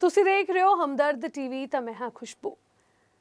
ਤੁਸੀਂ ਦੇਖ ਰਹੇ ਹੋ ਹਮਦਰਦ ਟੀਵੀ ਤਾਂ ਮੈਂ ਹਾਂ ਖੁਸ਼ਬੂ।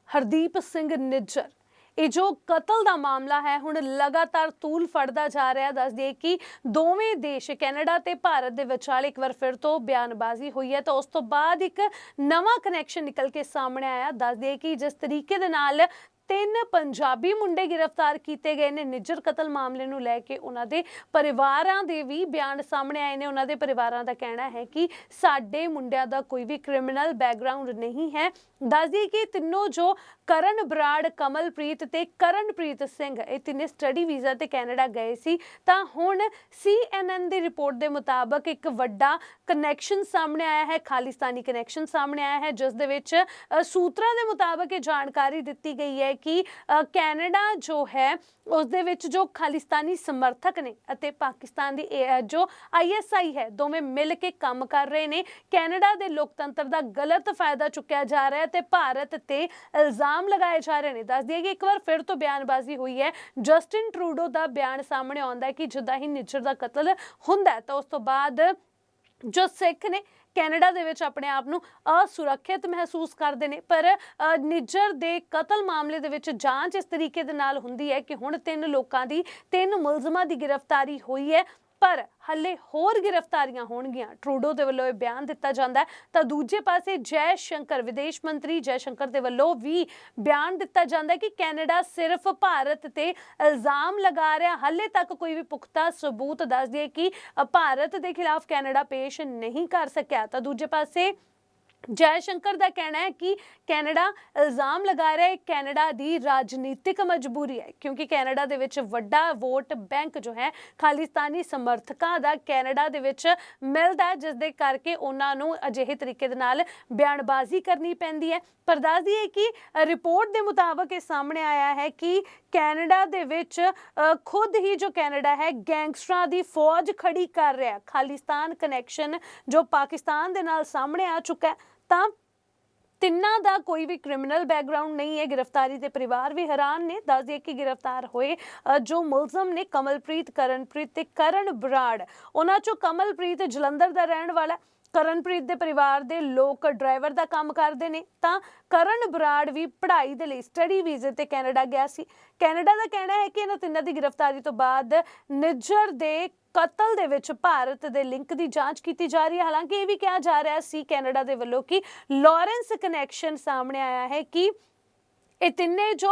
ਹਰਦੀਪ ਸਿੰਘ ਨਿੱਜਰ, ਇਹ ਜੋ ਕਤਲ ਦਾ ਮਾਮਲਾ ਹੈ, ਹੁਣ ਲਗਾਤਾਰ ਤੂਲ ਫੜਦਾ ਜਾ ਰਿਹਾ, ਦੱਸ ਦਈਏ ਕਿ ਦੋਵੇਂ ਦੇਸ਼, ਕੈਨੇਡਾ ਤੇ ਭਾਰਤ ਦੇ ਵਿਚਾਲੇ ਇੱਕ ਵਾਰ ਫਿਰ ਤੋਂ ਬਿਆਨਬਾਜ਼ੀ ਹੋਈ ਹੈ, ਤਾਂ ਉਸ ਤੋਂ ਬਾਅਦ ਇੱਕ ਨਵਾਂ ਕਨੈਕਸ਼ਨ ਨਿਕਲ ਕੇ ਸਾਹਮਣੇ ਆਇਆ। ਦੱਸ ਦਈਏ ਕਿ ਜਿਸ ਤਰੀਕੇ ਦੇ ਨਾਲ ਤਿੰਨ ਪੰਜਾਬੀ ਮੁੰਡੇ ਗ੍ਰਿਫਤਾਰ ਕੀਤੇ ਗਏ ਨੇ। ਨਿੱਜਰ ਕਤਲ ਮਾਮਲੇ ਨੂੰ ਲੈ ਕੇ ਉਹਨਾਂ ਦੇ ਪਰਿਵਾਰਾਂ ਦੇ ਵੀ ਬਿਆਨ ਸਾਹਮਣੇ ਆਏ ਨੇ। ਉਹਨਾਂ ਦੇ ਪਰਿਵਾਰਾਂ ਦਾ ਕਹਿਣਾ ਹੈ ਕਿ ਸਾਡੇ ਮੁੰਡਿਆਂ ਦਾ ਕੋਈ ਵੀ ਕ੍ਰਿਮੀਨਲ ਬੈਕਗ੍ਰਾਉਂਡ ਨਹੀਂ ਹੈ। ਦੱਸਦੀ ਕਿ ਤਿੰਨੋਂ ਜੋ ਕਰਨ ਬਰਾੜ ਕਮਲਪ੍ਰੀਤ ਤੇ ਕਰਨਪ੍ਰੀਤ ਸਿੰਘ, ਇਹ ਤਿੰਨੇ ਸਟੱਡੀ ਵੀਜ਼ਾ ਤੇ ਕੈਨੇਡਾ ਗਏ ਸੀ। ਤਾਂ ਹੁਣ CNN ਦੀ ਰਿਪੋਰਟ ਦੇ ਮੁਤਾਬਕ ਇੱਕ ਵੱਡਾ ਕਨੈਕਸ਼ਨ ਸਾਹਮਣੇ ਆਇਆ ਹੈ, ਖਾਲਿਸਤਾਨੀ ਕਨੈਕਸ਼ਨ ਸਾਹਮਣੇ ਆਇਆ ਹੈ, ਜਿਸ ਦੇ ਵਿੱਚ ਸੂਤਰਾਂ ਦੇ ਮੁਤਾਬਕ ਇਹ ਜਾਣਕਾਰੀ ਦਿੱਤੀ ਗਈ ਹੈ ਕਿ ਕੈਨੇਡਾ ਜੋ ਹੈ ਉਸ ਦੇ ਵਿੱਚ ਜੋ ਖਾਲਿਸਤਾਨੀ ਸਮਰਥਕ ਨੇ ਅਤੇ ਪਾਕਿਸਤਾਨ ਦੀ ਜੋ ਆਈਐਸਆਈ ਹੈ, ਦੋਵੇਂ ਮਿਲ ਕੇ ਕੰਮ ਕਰ ਰਹੇ ਨੇ। ਕੈਨੇਡਾ ਦੇ ਲੋਕਤੰਤਰ ਦਾ ਗਲਤ ਫਾਇਦਾ ਚੁੱਕਿਆ ਜਾ ਰਿਹਾ ਹੈ ਤੇ ਭਾਰਤ ਤੇ ਇਲਜ਼ਾਮ ਲਗਾਏ ਜਾ ਰਹੇ ਨੇ। ਦੱਸ ਦਈਏ ਕਿ ਇੱਕ ਵਾਰ ਫਿਰ ਤੋਂ ਬਿਆਨਬਾਜ਼ੀ ਹੋਈ ਹੈ। ਜਸਟਿਨ ਟਰੂਡੋ ਦਾ ਬਿਆਨ ਸਾਹਮਣੇ ਆਉਂਦਾ ਹੈ ਕਿ ਜਿੱਦਾਂ ਹੀ ਨਿੱਜਰ ਦਾ ਕਤਲ ਹੁੰਦਾ ਤਾਂ ਉਸ ਤੋਂ ਬਾਅਦ ਜੋ ਸਿੱਖ ਨੇ ਕੈਨੇਡਾ ਦੇ ਵਿੱਚ ਆਪਣੇ ਆਪ ਨੂੰ ਅਸੁਰੱਖਿਅਤ ਮਹਿਸੂਸ ਕਰਦੇ ਨੇ। ਪਰ ਅ, ਨਿੱਜਰ ਦੇ ਕਤਲ ਮਾਮਲੇ ਦੇ ਵਿੱਚ ਜਾਂਚ ਇਸ ਤਰੀਕੇ ਦੇ ਨਾਲ ਹੁੰਦੀ ਹੈ ਕਿ ਹੁਣ ਤਿੰਨ ਲੋਕਾਂ ਦੀ ਤਿੰਨ ਮੁਲਜ਼ਮਾਂ ਦੀ ਗ੍ਰਿਫਤਾਰੀ ਹੋਈ ਹੈ। ਪਰ ਹੱਲੇ ਹੋਰ ਗ੍ਰਿਫਤਾਰੀਆਂ ਹੋਣਗੀਆਂ। ਟਰੂਡੋ ਦੇ ਵੱਲੋਂ ਇਹ ਬਿਆਨ ਦਿੱਤਾ ਜਾਂਦਾ ਹੈ। ਤਾਂ ਦੂਜੇ ਪਾਸੇ ਜੈ ਸ਼ੰਕਰ, ਵਿਦੇਸ਼ ਮੰਤਰੀ ਜੈ ਸ਼ੰਕਰ ਦੇ ਵੱਲੋਂ ਵੀ ਬਿਆਨ ਦਿੱਤਾ ਜਾਂਦਾ ਹੈ ਕਿ ਕੈਨੇਡਾ ਸਿਰਫ ਭਾਰਤ ਤੇ ਇਲਜ਼ਾਮ ਲਗਾ ਰਿਹਾ। ਹੱਲੇ ਤੱਕ ਕੋਈ ਵੀ ਪੁਖਤਾ ਸਬੂਤ ਦੱਸ ਦਈਏ ਕਿ ਭਾਰਤ ਦੇ ਖਿਲਾਫ ਕੈਨੇਡਾ ਪੇਸ਼ ਨਹੀਂ ਕਰ ਸਕਿਆ। ਤਾਂ ਦੂਜੇ ਪਾਸੇ ਜੈ ਸ਼ੰਕਰ ਦਾ ਕਹਿਣਾ ਹੈ ਕਿ ਕੈਨੇਡਾ ਇਲਜ਼ਾਮ ਲਗਾ ਰਿਹਾ ਹੈ, ਕੈਨੇਡਾ ਦੀ ਰਾਜਨੀਤਿਕ ਮਜਬੂਰੀ ਹੈ, ਕਿਉਂਕਿ ਕੈਨੇਡਾ ਦੇ ਵਿੱਚ ਵੱਡਾ ਵੋਟ ਬੈਂਕ ਜੋ ਹੈ, ਖਾਲਿਸਤਾਨੀ ਸਮਰਥਕਾਂ ਦਾ ਕੈਨੇਡਾ ਦੇ ਵਿੱਚ ਮਿਲਦਾ ਹੈ ਜਿਸ ਦੇ ਕਰਕੇ ਉਹਨਾਂ ਨੂੰ ਅਜਿਹੇ ਤਰੀਕੇ ਦੇ ਨਾਲ ਬਿਆਨਬਾਜ਼ੀ ਕਰਨੀ ਪੈਂਦੀ ਹੈ। ਪਰ ਦੱਸ ਦਈਏ ਕਿ ਰਿਪੋਰਟ ਦੇ ਮੁਤਾਬਕ ਇਹ ਸਾਹਮਣੇ ਆਇਆ ਹੈ ਕਿ ਕੈਨੇਡਾ ਦੇ ਵਿੱਚ ਖੁਦ ਹੀ ਜੋ ਕੈਨੇਡਾ ਹੈ, ਗੈਂਗਸਟਰਾਂ ਦੀ ਫੌਜ ਖੜੀ ਕਰ ਰਿਹਾ ਖਾਲਿਸਤਾਨ ਕਨੈਕਸ਼ਨ ਜੋ ਪਾਕਿਸਤਾਨ ਦੇ ਨਾਲ ਸਾਹਮਣੇ ਆ ਚੁੱਕਾ ਤਾਂ ਤਿੰਨਾਂ ਦਾ ਕੋਈ ਵੀ ਕ੍ਰਿਮੀਨਲ ਬੈਕਗ੍ਰਾਉਂਡ ਨਹੀਂ ਹੈ। ਗ੍ਰਿਫਤਾਰੀ ਦੇ ਪਰਿਵਾਰ ਵੀ ਹੈਰਾਨ ਨੇ। ਦੱਸ ਦਈਏ ਕਿ ਗ੍ਰਿਫਤਾਰ ਹੋਏ ਜੋ ਮੁਲਜ਼ਮ ਨੇ ਕਮਲਪ੍ਰੀਤ, ਕਰਨਪ੍ਰੀਤ ਤੇ ਕਰਨ ਬਰਾੜ। ਉਹਨਾਂ ਚੋਂ ਕਮਲਪ੍ਰੀਤ ਜਲੰਧਰ ਦਾ ਰਹਿਣ ਵਾਲਾ ਕਰਨਪ੍ਰੀਤ ਦੇ ਪਰਿਵਾਰ ਦੇ ਲੋਕ ਡਰਾਈਵਰ ਦਾ ਕੰਮ ਕਰਦੇ ਨੇ, ਤਾਂ ਕਰਨ ਬਰਾੜ ਵੀ ਪੜ੍ਹਾਈ ਦੇ ਲਈ ਸਟੱਡੀ ਵੀਜ਼ੇ ਤੇ ਕੈਨੇਡਾ ਗਿਆ ਸੀ। ਕੈਨੇਡਾ ਦਾ ਕਹਿਣਾ ਹੈ ਕਿ ਇਹਨਾਂ ਤਿੰਨਾਂ ਦੀ ਗ੍ਰਿਫਤਾਰੀ ਤੋਂ ਬਾਅਦ ਨਿੱਜਰ ਦੇ ਕਤਲ ਦੇ ਵਿੱਚ ਭਾਰਤ ਦੇ ਲਿੰਕ ਦੀ ਜਾਂਚ ਕੀਤੀ ਜਾ ਰਹੀ ਹੈ। ਹਾਲਾਂਕਿ ਇਹ ਵੀ ਕਿਹਾ ਜਾ ਰਿਹਾ ਸੀ ਕੈਨੇਡਾ ਦੇ ਵੱਲੋਂ ਕਿ ਲਾਰੈਂਸ ਕਨੈਕਸ਼ਨ ਸਾਹਮਣੇ ਆਇਆ ਹੈ ਕਿ ਇਹ ਤਿੰਨੇ ਜੋ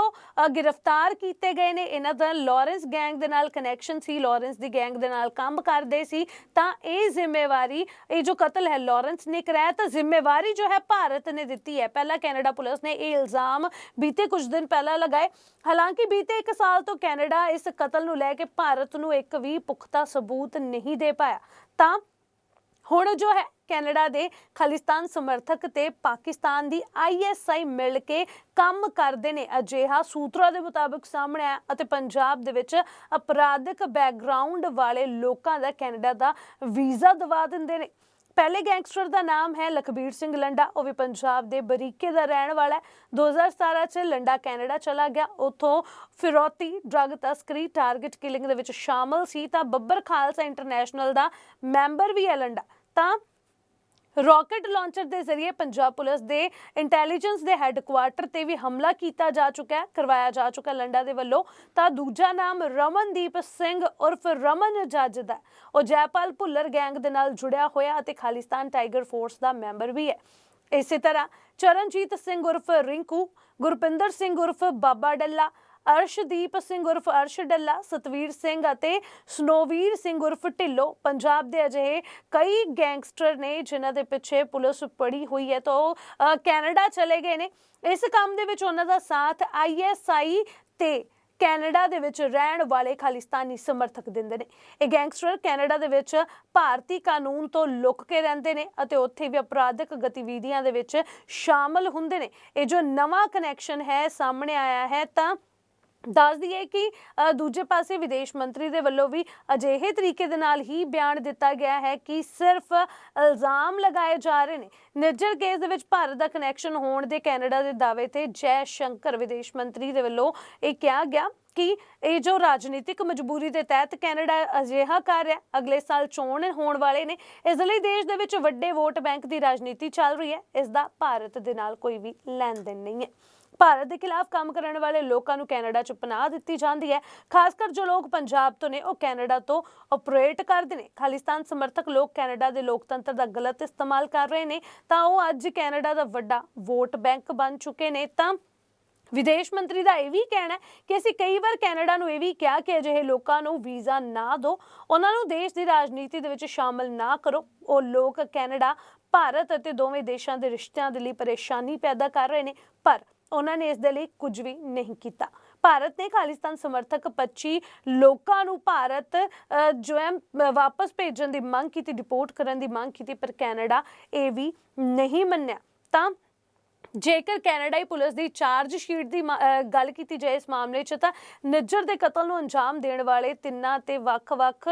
ਗ੍ਰਿਫਤਾਰ ਕੀਤੇ ਗਏ ਨੇ, ਇਹਨਾਂ ਦਾ ਲਾਰੈਂਸ ਗੈਂਗ ਦੇ ਨਾਲ ਕਨੈਕਸ਼ਨ ਸੀ, ਲਾਰੈਂਸ ਦੀ ਗੈਂਗ ਦੇ ਨਾਲ ਕੰਮ ਕਰਦੇ ਸੀ, ਤਾਂ ਇਹ ਜ਼ਿੰਮੇਵਾਰੀ, ਇਹ ਜੋ ਕਤਲ ਹੈ ਲਾਰੈਂਸ ਨੇ ਕਰਾਇਆ, ਤਾਂ ਜ਼ਿੰਮੇਵਾਰੀ ਜੋ ਹੈ ਭਾਰਤ ਨੇ ਦਿੱਤੀ ਹੈ। ਪਹਿਲਾਂ ਕੈਨੇਡਾ ਪੁਲਿਸ ਨੇ ਇਹ ਇਲਜ਼ਾਮ ਬੀਤੇ ਕੁਝ ਦਿਨ ਪਹਿਲਾਂ ਲਗਾਏ। ਹਾਲਾਂਕਿ ਬੀਤੇ 1 ਸਾਲ ਤੋਂ ਕੈਨੇਡਾ ਇਸ ਕਤਲ ਨੂੰ ਲੈ ਕੇ ਭਾਰਤ ਨੂੰ ਇੱਕ ਵੀ ਪੁਖਤਾ ਸਬੂਤ ਨਹੀਂ ਦੇ ਪਾਇਆ। ਤਾਂ ਹੁਣ ਜੋ ਹੈ ਕੈਨੇਡਾ ਦੇ ਖਾਲਿਸਤਾਨ ਸਮਰਥਕ ਤੇ ਪਾਕਿਸਤਾਨ ਦੀ ਆਈਐਸਆਈ ਮਿਲ ਕੇ ਕੰਮ ਕਰਦੇ ਨੇ ਅਜਿਹਾ ਸੂਤਰਾਂ ਦੇ ਮੁਤਾਬਕ ਸਾਹਮਣੇ ਆਇਆ ਅਤੇ ਪੰਜਾਬ ਦੇ ਵਿੱਚ ਅਪਰਾਧਿਕ ਬੈਕਗ੍ਰਾਉਂਡ ਵਾਲੇ ਲੋਕਾਂ ਦਾ ਕੈਨੇਡਾ ਦਾ ਵੀਜ਼ਾ ਦਵਾ ਦਿੰਦੇ ਨੇ। ਪਹਿਲੇ ਗੈਂਗਸਟਰ ਦਾ ਨਾਮ ਹੈ ਲਖਬੀਰ ਸਿੰਘ ਲੰਡਾ, ਉਹ ਵੀ ਪੰਜਾਬ ਦੇ ਬਰੀਕੇ ਦਾ ਰਹਿਣ ਵਾਲਾ ਹੈ। 2017 ਚ ਲੰਡਾ ਕੈਨੇਡਾ ਚਲਾ ਗਿਆ। ਉਥੋਂ ਫਿਰੌਤੀ ਡਰੱਗ ਤਸਕਰੀ ਟਾਰਗੇਟ ਕਿਲਿੰਗ ਦੇ ਵਿੱਚ ਸ਼ਾਮਲ ਸੀ ਤਾਂ ਬੱਬਰ ਖਾਲਸਾ ਇੰਟਰਨੈਸ਼ਨਲ ਦਾ ਮੈਂਬਰ ਵੀ ਹੈ ਲੰਡਾ। ਤਾਂ ਰਾਕਟ ਲਾਂਚਰ ਦੇ ਜ਼ਰੀਏ ਪੰਜਾਬ ਪੁਲਿਸ ਦੇ ਇੰਟੈਲੀਜੈਂਸ ਦੇ ਹੈੱਡਕੁਆਰਟਰ ਤੇ ਵੀ ਹਮਲਾ ਕੀਤਾ ਜਾ ਚੁੱਕਾ ਹੈ, ਕਰਵਾਇਆ ਜਾ ਚੁੱਕਾ ਲੰਡਾ ਦੇ ਵੱਲੋਂ। ਤਾਂ ਦੂਜਾ ਨਾਮ ਰਮਨਦੀਪ ਸਿੰਘ ਉਰਫ ਰਮਨ ਜੱਜ ਦਾ ਉਹ ਜੈਪਾਲ ਭੁੱਲਰ ਗੈਂਗ ਦੇ ਨਾਲ ਜੁੜਿਆ ਹੋਇਆ ਅਤੇ ਖਾਲਿਸਤਾਨ ਟਾਈਗਰ ਫੋਰਸ ਦਾ ਮੈਂਬਰ ਵੀ ਹੈ। ਇਸੇ ਤਰ੍ਹਾਂ ਚਰਨਜੀਤ ਸਿੰਘ ਉਰਫ ਰਿੰਕੂ, ਗੁਰਪਿੰਦਰ ਸਿੰਘ ਉਰਫ ਬਾਬਾ ਡੱਲਾ ਅਰਸ਼ਦੀਪ ਸਿੰਘ ਉਰਫ ਅਰਸ਼ ਡੱਲਾ ਸਤਵੀਰ ਸਿੰਘ ਅਤੇ ਸਨੋਵੀਰ ਸਿੰਘ ਉਰਫ ਢਿੱਲੋਂ ਪੰਜਾਬ ਦੇ ਅਜਿਹੇ ਕਈ ਗੈਂਗਸਟਰ ਨੇ ਜਿਨ੍ਹਾਂ ਦੇ ਪਿੱਛੇ ਪੁਲਿਸ ਪੜੀ ਹੋਈ ਹੈ ਤਾਂ ਉਹ ਕੈਨੇਡਾ ਚਲੇ ਗਏ ਨੇ। ਇਸ ਕੰਮ ਦੇ ਵਿੱਚ ਉਹਨਾਂ ਦਾ ਸਾਥ ਆਈਐਸਆਈ ਤੇ ਕੈਨੇਡਾ ਦੇ ਵਿੱਚ ਰਹਿਣ ਵਾਲੇ ਖਾਲਿਸਤਾਨੀ ਸਮਰਥਕ ਦਿੰਦੇ ਨੇ। ਇਹ ਗੈਂਗਸਟਰ ਕੈਨੇਡਾ ਦੇ ਵਿੱਚ ਭਾਰਤੀ ਕਾਨੂੰਨ ਤੋਂ ਲੁੱਕ ਕੇ ਰਹਿੰਦੇ ਨੇ ਅਤੇ ਉੱਥੇ ਵੀ ਅਪਰਾਧਿਕ ਗਤੀਵਿਧੀਆਂ ਦੇ ਵਿੱਚ ਸ਼ਾਮਲ ਹੁੰਦੇ ਨੇ। ਇਹ ਜੋ ਨਵਾਂ ਕਨੈਕਸ਼ਨ ਹੈ, ਸਾਹਮਣੇ ਆਇਆ ਹੈ ਤਾਂ ਦੱਸ ਦਈਏ ਕਿ ਦੂਜੇ ਪਾਸੇ ਵਿਦੇਸ਼ ਮੰਤਰੀ ਦੇ ਵੱਲੋਂ ਵੀ ਅਜਿਹੇ ਤਰੀਕੇ ਦੇ ਨਾਲ ਹੀ ਬਿਆਨ ਦਿੱਤਾ ਗਿਆ ਹੈ ਕਿ ਸਿਰਫ ਇਲਜ਼ਾਮ ਲਗਾਏ ਜਾ ਰਹੇ ਨੇ। ਨਿਰਜਰ ਕੇਸ ਦੇ ਵਿੱਚ ਭਾਰਤ ਦਾ ਕਨੈਕਸ਼ਨ ਹੋਣ ਦੇ ਕੈਨੇਡਾ ਦੇ ਦਾਅਵੇ ਤੇ ਜੈ ਸ਼ੰਕਰ ਵਿਦੇਸ਼ ਮੰਤਰੀ ਦੇ ਵੱਲੋਂ ਇਹ ਕਿਹਾ ਗਿਆ ਕਿ ਇਹ ਜੋ ਰਾਜਨੀਤਿਕ ਮਜਬੂਰੀ ਦੇ ਤਹਿਤ ਕੈਨੇਡਾ ਅਜਿਹਾ ਕਰ ਰਿਹਾ, ਅਗਲੇ ਸਾਲ ਚੋਣ ਹੋਣ ਵਾਲੇ ਨੇ, ਇਸ ਲਈ ਦੇਸ਼ ਦੇ ਵਿੱਚ ਵੱਡੇ ਵੋਟ ਬੈਂਕ ਦੀ ਰਾਜਨੀਤੀ ਚੱਲ ਰਹੀ ਹੈ। ਇਸ ਦਾ ਭਾਰਤ ਦੇ ਨਾਲ ਕੋਈ ਵੀ ਲੈਣ ਦੇਣ ਨਹੀਂ ਹੈ। ਭਾਰਤ ਦੇ ਖਿਲਾਫ ਕੰਮ ਕਰਨ ਵਾਲੇ ਲੋਕਾਂ ਨੂੰ ਕੈਨੇਡਾ 'ਚ ਪਨਾਹ ਦਿੱਤੀ ਜਾਂਦੀ ਹੈ। ਖਾਸ ਕਰ ਜੋ ਲੋਕ ਪੰਜਾਬ ਤੋਂ ਨੇ, ਉਹ ਕੈਨੇਡਾ ਤੋਂ ਆਪਰੇਟ ਕਰਦੇ ਨੇ। ਖਾਲਿਸਤਾਨ ਸਮਰਥਕ ਲੋਕ ਕੈਨੇਡਾ ਦੇ ਲੋਕਤੰਤਰ ਦਾ ਗਲਤ ਇਸਤੇਮਾਲ ਕਰ ਰਹੇ ਨੇ, ਤਾਂ ਉਹ ਅੱਜ ਕੈਨੇਡਾ ਦਾ ਵੱਡਾ ਵੋਟ ਬੈਂਕ ਬਣ ਚੁੱਕੇ ਨੇ। ਤਾਂ ਵਿਦੇਸ਼ ਮੰਤਰੀ ਦਾ ਇਹ ਵੀ ਕਹਿਣਾ ਕਿ ਅਸੀਂ ਕਈ ਵਾਰ ਕੈਨੇਡਾ ਨੂੰ ਇਹ ਵੀ ਕਿਹਾ ਕਿ ਅਜਿਹੇ ਲੋਕਾਂ ਨੂੰ ਵੀਜ਼ਾ ਨਾ ਦਿਓ। ਉਹਨਾਂ ਨੂੰ ਦੇਸ਼ ਦੀ ਰਾਜਨੀਤੀ ਦੇ ਵਿੱਚ ਸ਼ਾਮਲ ਨਾ ਕਰੋ। ਉਹ ਲੋਕ ਕੈਨੇਡਾ, ਭਾਰਤ ਅਤੇ ਦੋਵੇਂ ਦੇਸ਼ਾਂ ਦੇ ਰਿਸ਼ਤਿਆਂ ਦੇ ਲਈ ਪਰੇਸ਼ਾਨੀ ਪੈਦਾ ਕਰ ਰਹੇ ਨੇ। ਪਰ ਉਹਨਾਂ ਨੇ ਇਸ ਦੇ ਲਈ ਕੁਝ ਵੀ ਨਹੀਂ ਕੀਤਾ। ਭਾਰਤ ਨੇ ਖਾਲਿਸਤਾਨ ਸਮਰਥਕ 25 ਲੋਕਾਂ ਨੂੰ ਭਾਰਤ ਅ, ਜੋ ਹੈ ਵਾਪਸ ਭੇਜਣ ਦੀ ਮੰਗ ਕੀਤੀ ਡਿਪੋਰਟ ਕਰਨ ਦੀ ਮੰਗ ਕੀਤੀ ਪਰ ਕੈਨੇਡਾ ਇਹ ਵੀ ਨਹੀਂ ਮੰਨਿਆ। ਤਾਂ ਜੇਕਰ ਕੈਨੇਡਾਈ ਪੁਲਿਸ ਦੀ ਚਾਰਜ ਸ਼ੀਟ ਦੀ ਮਾ- ਗੱਲ ਕੀਤੀ ਜਾਏ ਇਸ ਮਾਮਲੇ 'ਚ, ਤਾਂ ਨਿੱਜਰ ਦੇ ਕਤਲ ਨੂੰ ਅੰਜਾਮ ਦੇਣ ਵਾਲੇ ਤਿੰਨਾਂ ਤੇ ਵੱਖ-ਵੱਖ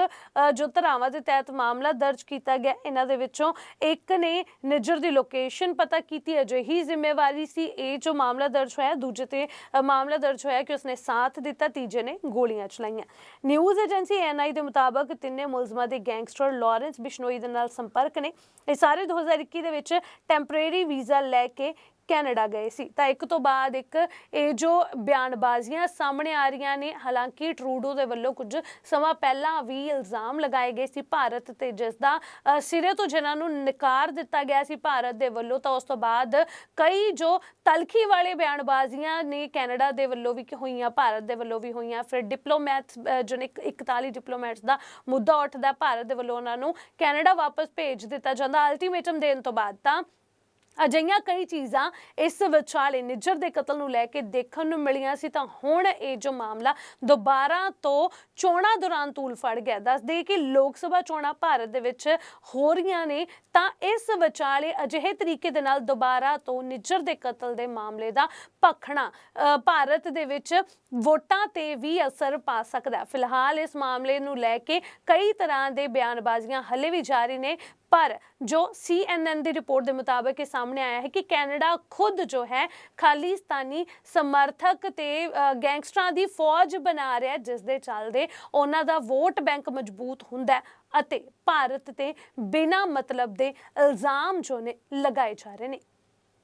ਜੋ ਧਾਰਾਵਾਂ ਦੇ ਤਹਿਤ ਮਾਮਲਾ ਦਰਜ ਕੀਤਾ ਗਿਆ, ਇਹਨਾਂ ਦੇ ਵਿੱਚੋਂ ਇੱਕ ਨੇ ਨਿੱਜਰ ਦੀ ਲੋਕੇਸ਼ਨ ਪਤਾ ਕੀਤੀ, ਅਜਿਹੀ ਜ਼ਿੰਮੇਵਾਰੀ ਸੀ ਇਹ ਜੋ ਮਾਮਲਾ ਦਰਜ ਹੋਇਆ। ਦੂਜੇ ਤੇ ਮਾਮਲਾ ਦਰਜ ਹੋਇਆ ਕਿ ਉਸਨੇ ਸਾਥ ਦਿੱਤਾ, ਤੀਜੇ ਨੇ ਗੋਲੀਆਂ ਚਲਾਈਆਂ। ਨਿਊਜ਼ ਏਜੰਸੀ ਐਨਆਈ ਦੇ ਮੁਤਾਬਕ ਤਿੰਨੇ ਮੁਲਜ਼ਮਾਂ ਦੇ ਗੈਂਗਸਟਰ ਲਾਰੈਂਸ ਬਿਸ਼ਨੋਈ ਦੇ ਨਾਲ ਸੰਪਰਕ ਨੇ। ਇਹ ਸਾਰੇ 2021 ਦੇ ਵਿੱਚ ਟੈਂਪਰੇਰੀ ਵੀਜ਼ਾ ਲੈ ਕੇ ਕੈਨੇਡਾ ਗਏ ਸੀ। ਤਾਂ ਇੱਕ ਤੋਂ ਬਾਅਦ ਇੱਕ ਇਹ ਜੋ ਬਿਆਨਬਾਜ਼ੀਆਂ ਸਾਹਮਣੇ ਆ ਰਹੀਆਂ ਨੇ, ਹਾਲਾਂਕਿ ਟਰੂਡੋ ਦੇ ਵੱਲੋਂ ਕੁਝ ਸਮਾਂ ਪਹਿਲਾਂ ਵੀ ਇਲਜ਼ਾਮ ਲਗਾਏ ਗਏ ਸੀ ਭਾਰਤ ਤੇ, ਜਿਸ ਦਾ ਸਿਰੇ ਤੋਂ ਜਿਨ੍ਹਾਂ ਨੂੰ ਨਕਾਰ ਦਿੱਤਾ ਗਿਆ ਸੀ ਭਾਰਤ ਦੇ ਵੱਲੋਂ, ਤਾਂ ਉਸ ਤੋਂ ਬਾਅਦ ਕਈ ਜੋ ਤਲਖੀ ਵਾਲੇ ਬਿਆਨਬਾਜ਼ੀਆਂ ਨੇ ਕੈਨੇਡਾ ਦੇ ਵੱਲੋਂ ਵੀ ਹੋਈਆਂ, ਭਾਰਤ ਦੇ ਵੱਲੋਂ ਵੀ ਹੋਈਆਂ। ਫਿਰ ਡਿਪਲੋਮੈਟਸ ਜੋ ਨੇ 41 ਡਿਪਲੋਮੈਟਸ ਦਾ ਮੁੱਦਾ ਉੱਠਦਾ, ਭਾਰਤ ਦੇ ਵੱਲੋਂ ਉਹਨਾਂ ਨੂੰ ਕੈਨੇਡਾ ਵਾਪਸ ਭੇਜ ਦਿੱਤਾ ਜਾਂਦਾ ਅਲਟੀਮੇਟਮ ਦੇਣ ਤੋਂ ਬਾਅਦ ਤਾਂ ਅਜਿਹੀਆਂ ਕਈ ਚੀਜ਼ਾਂ ਇਸ ਵਿਚਾਲੇ ਨਿੱਜਰ ਦੇ ਕਤਲ ਨੂੰ ਲੈ ਕੇ ਦੇਖਣ ਨੂੰ ਮਿਲੀਆਂ ਸੀ ਤਾਂ ਹੁਣ ਇਹ ਜੋ ਮਾਮਲਾ ਦੁਬਾਰਾ ਤੋਂ ਚੋਣਾਂ ਦੌਰਾਨ ਤੂਲ ਫੜ ਗਿਆ। ਦੱਸਦੇ ਕਿ ਲੋਕ ਸਭਾ ਚੋਣਾਂ ਭਾਰਤ ਦੇ ਵਿੱਚ ਹੋ ਰਹੀਆਂ ਨੇ ਤਾਂ ਇਸ ਵਿਚਾਲੇ ਅਜਿਹੇ ਤਰੀਕੇ ਦੇ ਨਾਲ ਦੁਬਾਰਾ ਤੋਂ ਨਿੱਜਰ ਦੇ ਕਤਲ ਦੇ ਮਾਮਲੇ ਦਾ ਭਖਣਾ ਅ, ਭਾਰਤ ਦੇ ਵਿੱਚ ਵੋਟਾਂ ਤੇ ਵੀ ਅਸਰ ਪਾ ਸਕਦਾ ਫਿਲਹਾਲ ਇਸ ਮਾਮਲੇ ਨੂੰ ਲੈ ਕੇ ਕਈ ਤਰ੍ਹਾਂ ਦੇ ਬਿਆਨਬਾਜ਼ੀਆਂ ਹਲੇ ਵੀ ਜਾਰੀ ਨੇ ਪਰ ਜੋ CNN ਦੀ ਰਿਪੋਰਟ ਦੇ ਮੁਤਾਬਕ ਇਹ ਸਾਹਮਣੇ ਆਇਆ ਹੈ ਕਿ ਕੈਨੇਡਾ ਖੁਦ ਜੋ ਹੈ ਖਾਲਿਸਤਾਨੀ ਸਮਰਥਕ ਤੇ ਗੈਂਗਸਟਰਾਂ ਦੀ ਫੌਜ ਬਣਾ ਰਿਹਾ ਜਿਸ ਦੇ ਚੱਲਦੇ ਉਹਨਾਂ ਦਾ ਵੋਟ ਬੈਂਕ ਮਜ਼ਬੂਤ ਹੁੰਦਾ ਅਤੇ ਭਾਰਤ ਤੇ ਬਿਨਾਂ ਮਤਲਬ ਦੇ ਇਲਜ਼ਾਮ ਜੋ ਨੇ ਲਗਾਏ ਜਾ ਰਹੇ ਨੇ।